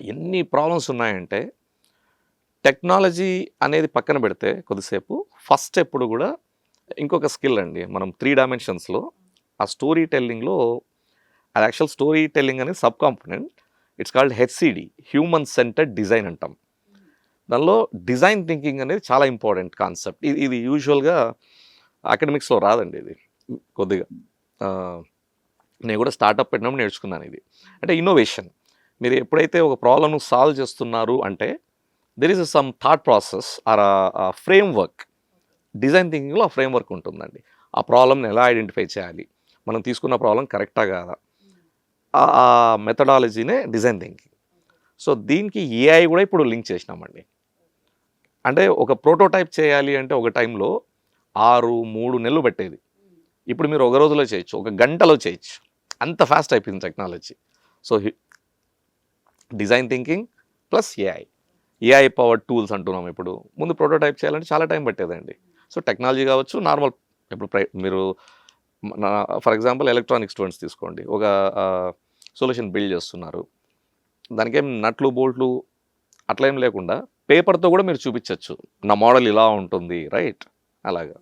ఎన్ని ప్రాబ్లమ్స్ ఉన్నాయంటే టెక్నాలజీ అనేది పక్కన పెడితే కొద్దిసేపు ఫస్ట్ ఎప్పుడు కూడా ఇంకొక స్కిల్ అండి. మనం త్రీ డైమెన్షన్స్లో ఆ స్టోరీ టెల్లింగ్లో అది యాక్చువల్ స్టోరీ టెల్లింగ్ అనేది sub component it's called HCD human centered design అంటాం. దానిలో డిజైన్ థింకింగ్ అనేది చాలా ఇంపార్టెంట్ కాన్సెప్ట్ ఇది ఇది యూజువల్గా అకాడమిక్స్లో రాదండి ఇది. కొద్దిగా నేను కూడా స్టార్ట్అప్ పెట్టినప్పుడు నేర్చుకున్నాను ఇది. అంటే ఇన్నోవేషన్ మీరు ఎప్పుడైతే ఒక ప్రాబ్లమ్ను సాల్వ్ చేస్తున్నారు అంటే there is some thought process or framework design థింకింగ్లో ఆ ఫ్రేమ్ వర్క్ ఉంటుందండి. ఆ ప్రాబ్లమ్ని ఎలా ఐడెంటిఫై చేయాలి? మనం తీసుకున్న ప్రాబ్లం కరెక్టా కాదా? ఆ- మెథడాలజీనే డిజైన్ థింకింగ్ సో దీనికి ఏఐ కూడా ఇప్పుడు లింక్ చేసినామండి. అంటే ఒక ప్రోటోటైప్ చేయాలి అంటే ఒక టైంలో ఆరు మూడు నెలలు పట్టేది. ఇప్పుడు మీరు ఒక రోజులో చేయొచ్చు ఒక గంటలో చేయొచ్చు. అంత ఫాస్ట్ అయిపోయింది technology so design thinking plus AI AI power tools అంటున్నాం ఇప్పుడు. ముందు ప్రోటోటైప్ చేయాలంటే చాలా టైం పట్టేదండి. సో టెక్నాలజీ కావచ్చు నార్మల్ ఇప్పుడు ప్రై మీరు ఫర్ ఎగ్జాంపుల్ ఎలక్ట్రానిక్ స్టూడెంట్స్ తీసుకోండి. ఒక సొల్యూషన్ బిల్డ్ చేస్తున్నారు. దానికేం నట్లు బోల్ట్లు అట్లా ఏం లేకుండా పేపర్తో కూడా మీరు చూపించవచ్చు నా మోడల్ ఇలా ఉంటుంది రైట్? అలాగా.